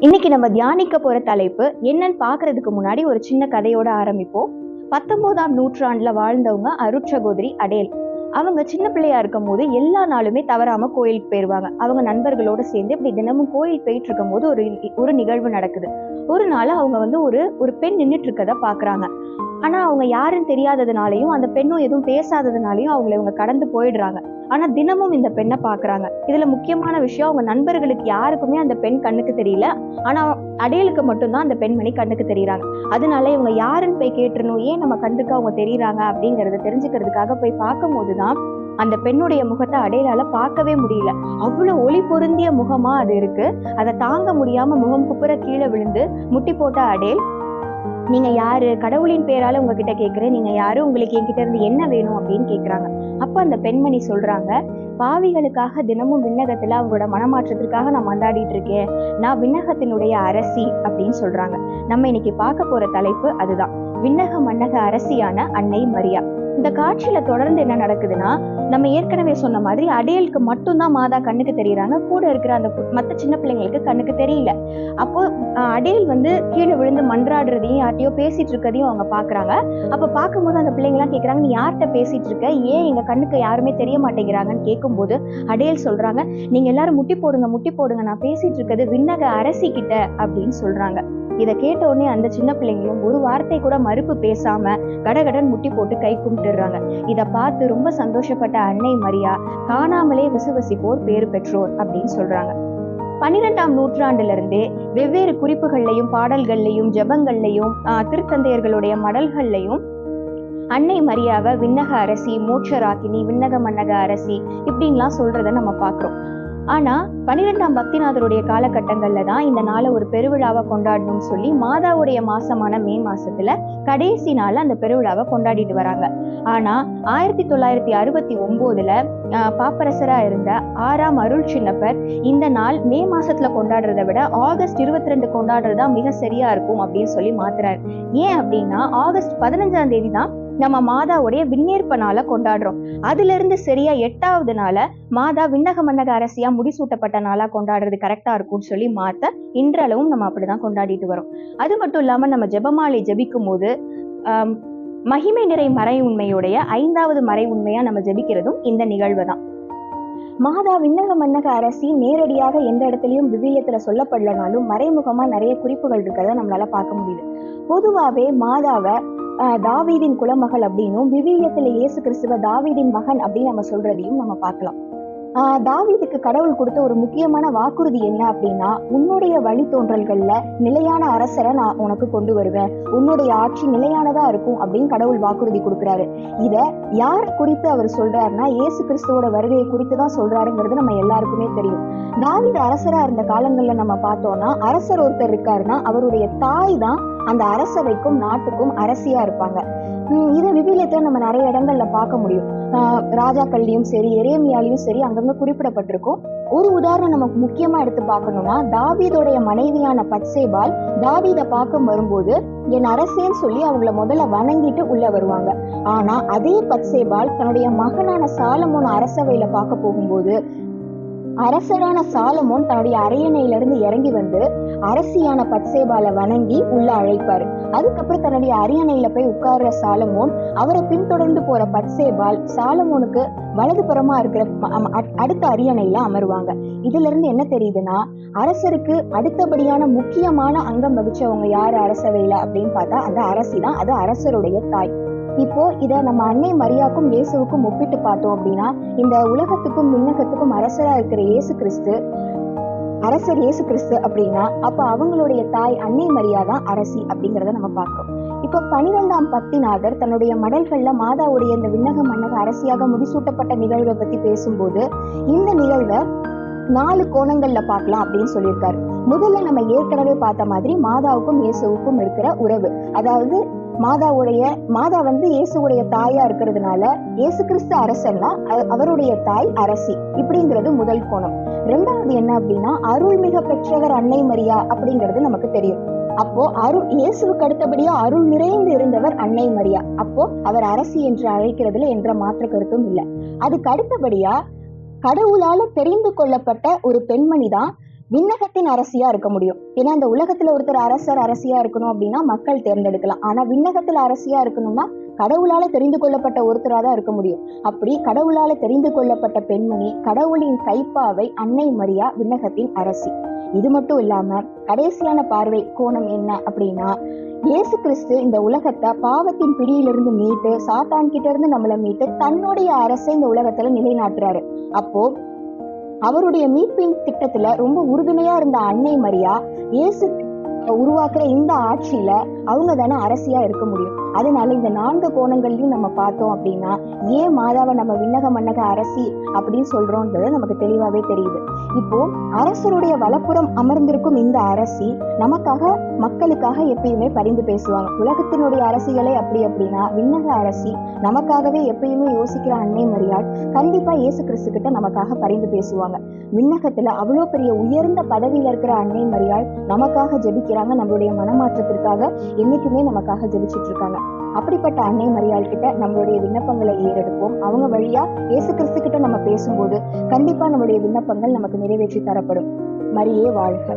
இன்னைக்கு நம்ம தியானிக்க போற தலைப்பு என்னன்னு பாக்குறதுக்கு முன்னாடி ஒரு சின்ன கதையோட ஆரம்பிப்போம். பத்தொன்பதாம் நூற்றாண்டுல வாழ்ந்தவங்க அருட்சகோதரி அடேல். அவங்க சின்ன பிள்ளையா இருக்கும் போது எல்லா நாளுமே தவறாம கோயிலுக்கு போயிருவாங்க. அவங்க நண்பர்களோட சேர்ந்து இப்படி தினமும் கோயில் போயிட்டு இருக்கும் போது ஒரு ஒரு நிகழ்வு நடக்குது. ஒரு நாள் அவங்க வந்து ஒரு ஒரு பெண் நின்றுட்டு இருக்கதை பாக்குறாங்க. ஆனா அவங்க யாருன்னு தெரியாததுனாலையும் அந்த பெண்ணும் எதுவும் பேசாததுனாலையும் அவங்கள இவங்க கடந்து போயிடுறாங்க. ஆனா தினமும் இந்த பெண்ணை பாக்குறாங்க. இதுல முக்கியமான விஷயம் அவங்க நண்பர்களுக்கு யாருக்குமே அந்த பெண் கண்ணுக்கு தெரியல. ஆனா அடையலுக்கு மட்டும்தான் அந்த பெண்மணி கண்ணுக்கு தெரியறாங்க அதனால இவங்க யாருன்னு போய் கேட்டுருணும் ஏன் நம்ம கண்ணுக்கு அவங்க தெரியறாங்க அப்படிங்கறத தெரிஞ்சுக்கிறதுக்காக போய் பார்க்கும் போதுதான் அந்த பெண்ணுடைய முகத்தை அடையலால பார்க்கவே முடியல. அவ்வளவு ஒளி பொருந்திய முகமா அது இருக்கு. அதை தாங்க முடியாம முகம் குப்புற கீழே விழுந்து முட்டி போட்ட அடேல் நீங்க யாரு? கடவுளின் பேரால உங்ககிட்ட கேக்குறேன். நீங்க யாரு? உங்களுக்கு என்கிட்ட இருந்து என்ன வேணும் அப்படின்னு கேக்குறாங்க. அப்ப அந்த பெண்மணி சொல்றாங்க பாவிகளுக்காக தினமும் விண்ணகத்துல அவங்களோட மனமாற்றத்திற்காக நான் மந்தாடிட்டு இருக்கேன். நான் விண்ணகத்தினுடைய அரசி அப்படின்னு சொல்றாங்க. நம்ம இன்னைக்கு பார்க்க போற தலைப்பு அதுதான். விண்ணக மன்னக அரசியான அன்னை மரியா. இந்த காட்சியில தொடர்ந்து என்ன நடக்குதுன்னா நம்ம ஏற்கனவே சொன்ன மாதிரி அடையலுக்கு மட்டும்தான் மாதா கண்ணுக்கு தெரியறாங்க. கூட இருக்கிற அந்த மற்ற மத்த சின்ன பிள்ளைங்களுக்கு கண்ணுக்கு தெரியல. அப்போ அடையல் வந்து கீழே விழுந்து மன்றாடுறதையும் யார்ட்டையோ பேசிட்டு இருக்கதையும் அவங்க பாக்குறாங்க. அப்ப பார்க்கும்போது அந்த பிள்ளைங்களாம் எல்லாம் கேக்குறாங்க நீ யார்கிட்ட பேசிட்டு இருக்க? ஏன் எங்க கண்ணுக்கு யாருமே தெரிய மாட்டேங்கிறாங்கன்னு கேட்கும்போது அடையல் சொல்றாங்க நீங்க எல்லாரும் முட்டி போடுங்க முட்டி போடுங்க. நான் பேசிட்டு இருக்கிறது விண்ணக அரசி கிட்ட அப்படின்னு சொல்றாங்க. இதை கேட்ட உடனே அந்த சின்ன பிள்ளைங்களும் ஒரு வார்த்தை கூட மறுப்பு பேசாம கடகடன் முட்டி போட்டு கை கும்பிட்டுறாங்க இதை பார்த்து ரொம்ப சந்தோஷப்பட்ட அன்னை மரியா காணாமலே விசுவசிப்போர் பேறு பெற்றோர் அப்படின்னு சொல்றாங்க. பன்னிரெண்டாம் நூற்றாண்டுல இருந்தே வெவ்வேறு குறிப்புகள்லையும் பாடல்கள்லையும் ஜெபங்கள்லையும் திருத்தந்தையர்களுடைய மடல்கள்லையும் அன்னை மரியாவை விண்ணக அரசி மோட்சராக்கினி விண்ணக மன்னக அரசி இப்படின்லாம் சொல்றத நம்ம பார்க்குறோம். ஆனால் பன்னிரெண்டாம் பக்திநாதருடைய காலகட்டங்களில் தான் இந்த நாளை ஒரு பெருவிழாவை கொண்டாடணும்னு சொல்லி மாதாவுடைய மாசமான மே மாசத்துல கடைசி நாள் அந்த பெருவிழாவை கொண்டாடிட்டு வராங்க. ஆனால் ஆயிரத்தி தொள்ளாயிரத்தி அறுபத்தி ஒம்போதுல பாப்பரசராக இருந்த ஆறாம் அருள் சின்னப்பர் இந்த நாள் மே மாசத்துல கொண்டாடுறதை விட ஆகஸ்ட் இருபத்தி ரெண்டு கொண்டாடுறது தான் மிக சரியா இருக்கும் அப்படின்னு சொல்லி மாத்துறாரு. ஏன் அப்படின்னா ஆகஸ்ட் பதினஞ்சாம் தேதி தான் நம்ம மாதாவுடைய விண்ணேற்ப நாளை கொண்டாடுறோம். அதுல இருந்து சரியா எட்டாவது நாள மாதா விண்ணக மன்னக அரசியா முடிசூட்டப்பட்ட நாளா கொண்டாடுறது கரெக்டா இருக்கும்னு சொல்லி மாத்த இன்றளவும் நம்ம அப்படிதான் கொண்டாடிட்டு வரோம். அது மட்டும் இல்லாம நம்ம ஜெபமாலை ஜெபிக்கும் போது மகிமை நிறை மறை உண்மையுடைய ஐந்தாவது மறை உண்மையா நம்ம ஜெபிக்கிறதும் இந்த நிகழ்வு தான். மாதா விண்ணக மன்னக அரசி நேரடியாக எந்த இடத்துலயும் விவிலியத்துல சொல்லப்படலனாலும் மறைமுகமா நிறைய குறிப்புகள் இருக்கிறத நம்மளால பார்க்க முடியுது. பொதுவாவே மாதாவை தாவீதின் குலமகள் அப்படின்னும் விவிலியத்தில் இயேசு கிறிஸ்துவ தாவீதின் மகன் அப்படின்னு நம்ம சொல்றதையும் நம்ம பார்க்கலாம். தாவீதுக்கு கடவுள் கொடுத்த ஒரு முக்கியமான வாக்குறுதி என்ன அப்படின்னா உன்னுடைய வழித்தோன்றல்கள்ல நிலையான அரசரை நான் உனக்கு கொண்டு வருவேன். உன்னுடைய ஆட்சி நிலையானதா இருக்கும் அப்படின்னு கடவுள் வாக்குறுதி கொடுக்குறாரு. இத யார் குறித்து அவர் சொல்றாருன்னா இயேசு கிறிஸ்துவோட வருகையை குறித்து தான் சொல்றாருங்கிறது நம்ம எல்லாருக்குமே தெரியும். தாவீது அரசரா இருந்த காலங்கள்ல நம்ம பார்த்தோம்னா அரசர் ஒருத்தர் இருக்காருன்னா அவருடைய தாய் தான் அந்த அரசவைக்கும் நாட்டுக்கும் அரசியா இருப்பாங்க. இது இதை விவிலியத்துல நம்ம நிறைய இடங்கள்ல பார்க்க முடியும். ராஜாக்கள்லயும் சரி எரேமியாலையும் சரி அங்கங்க குறிப்பிடப்பட்டிருக்கும். ஒரு உதாரணம் நமக்கு முக்கியமா எடுத்து பார்க்கணும்னா தாவீதோடைய மனைவியான பட்சேபால் தாவீத பார்க்க வரும்போது என் அரசேன்னு சொல்லி அவங்கள முதல்ல வணங்கிட்டு உள்ள வருவாங்க. ஆனா அதே பட்சேபால் தன்னுடைய மகனான சாலமோன் அரசவையில பார்க்க போகும்போது அரசரான சாலமோன் தன்னுடைய அரியணையில இருந்து இறங்கி வந்து அரசியான பத்சேபால வணங்கி உள்ள அழைப்பாரு. அதுக்கப்புறம் தன்னுடைய அரியணையில போய் உட்கார்ற சாலமோன் அவரை பின்தொடர்ந்து போற பத்சேபால் சாலமோனுக்கு வலதுபுறமா இருக்கிற அடுத்த அரியணையில அமருவாங்க. இதுல இருந்து என்ன தெரியுதுன்னா அரசருக்கு அடுத்தபடியான முக்கியமான அங்கம் வகிச்சவங்க யாரு அரசவையில அப்படின்னு பார்த்தா அந்த அரசி தான் அது அரசருடைய தாய். இப்போ இதை நம்ம அன்னை மரியாக்கும் இயேசுவுக்கும் ஒப்பிட்டு பார்த்தோம் அப்படின்னா இந்த உலகத்துக்கும் விண்ணகத்துக்கும் அரசரா இருக்கிற இயேசு கிறிஸ்து அரசர் இயேசு கிறிஸ்து அப்படின்னா அப்ப அவங்களுடைய தாய் அன்னை மரியா தான் அரசி அப்படிங்கறத நம்ம பார்க்கிறோம். இப்போ பனிரெண்டாம் பத்திநாதர் தன்னுடைய மடல்கள்ல மாதாவுடைய இந்த விண்ணக மன்னக அரசியாக முடிசூட்டப்பட்ட நிகழ்வை பத்தி பேசும்போது இந்த நிகழ்வை நாலு கோணங்கள்ல பார்க்கலாம் அப்படின்னு சொல்லியிருக்காரு. முதல்ல நம்ம ஏற்கனவே பார்த்த மாதிரி மாதாவுக்கும் இயேசுவுக்கும் இருக்கிற உறவு. அதாவது மாதாவுடைய மாதா வந்து இயேசுவுடைய தாயா இருக்கிறதுனால இயேசு கிறிஸ்து அரசன்னா அவருடைய தாய் அரசி இப்படிங்கிறது முதல் கோணம். ரெண்டாவது என்ன அப்படின்னா அருள்மிக பெற்றவர் அன்னை மரியா அப்படிங்கிறது நமக்கு தெரியும். அப்போ அருள் இயேசுவுக்கு அடுத்தபடியா அருள் நிறைந்து இருந்தவர் அன்னை மரியா. அப்போ அவர் அரசி என்று அழைக்கிறதுல என்ற மாற்று கருத்தும் இல்லை. அதுக்கு அடுத்தபடியா கடவுளால தெரிந்து கொள்ளப்பட்ட ஒரு பெண்மணி தான் விண்ணகத்தின் அரசியா இருக்க முடியும். ஏன்னா இந்த உலகத்துல ஒருத்தர் அரசர் அரசியா இருக்கணும் அப்படின்னா மக்கள் தேர்ந்தெடுக்கலாம். ஆனா விண்ணகத்துல அரசியா இருக்கணும்னா கடவுளால தெரிந்து கொள்ளப்பட்ட ஒருத்தராக தான் இருக்க முடியும். அப்படி கடவுளால தெரிந்து கொள்ளப்பட்ட பெண்மணி கடவுளின் கைப்பாவை அன்னை மரியா விண்ணகத்தின் அரசி. இது மட்டும் இல்லாம கடைசியான பார்வை கோணம் என்ன அப்படின்னா இயேசு கிறிஸ்து இந்த உலகத்தை பாவத்தின் பிடியிலிருந்து மீட்டு சாத்தான் கிட்ட இருந்து நம்மளை மீட்டு தன்னுடைய அரசை இந்த உலகத்துல நிலைநாட்டுறாரு. அப்போ அவருடைய மீட்பின் திட்டத்துல ரொம்ப உறுதுணையா இருந்த அன்னை மரியா இயேசு உருவாக்குற இந்த ஆட்சியில அவங்க தானே அரசியா இருக்க முடியும். அதனால இந்த நான்கு கோணங்கள்லயும் நம்ம பார்த்தோம் அப்படின்னா ஏன் மாதாவை நம்ம விண்ணக மன்னக அரசி அப்படின்னு சொல்றோன்றது நமக்கு தெளிவாவே தெரியுது. இப்போ அரசருடைய வலப்புறம் அமர்ந்திருக்கும் இந்த அரசி நமக்காக மக்களுக்காக எப்பயுமே பரிந்து பேசுவாங்க. உலகத்தினுடைய அரசிகளை அப்படி அப்படின்னா விண்ணக அரசி நமக்காகவே எப்பயுமே யோசிக்கிற அன்னை மரியாள் கண்டிப்பா இயேசு கிறிஸ்து கிட்ட நமக்காக பரிந்து பேசுவாங்க. விண்ணகத்துல அவ்வளோ பெரிய உயர்ந்த பதவியில இருக்கிற அன்னை மரியாள் நமக்காக ஜெபிக்கிறாங்க நம்மளுடைய மனமாற்றத்திற்காக என்னைக்குமே நமக்காக ஜெபிச்சுட்டு இருக்காங்க. அப்படிப்பட்ட அன்னை மரியாள் கிட்ட நம்மளுடைய விண்ணப்பங்களை ஏறெடுப்போம். அவங்க வழியா இயேசு கிறிஸ்து கிட்ட நம்ம பேசும்போது கண்டிப்பா நம்மளுடைய விண்ணப்பங்கள் நமக்கு நிறைவேற்றி தரப்படும். மரியே வாழ்க.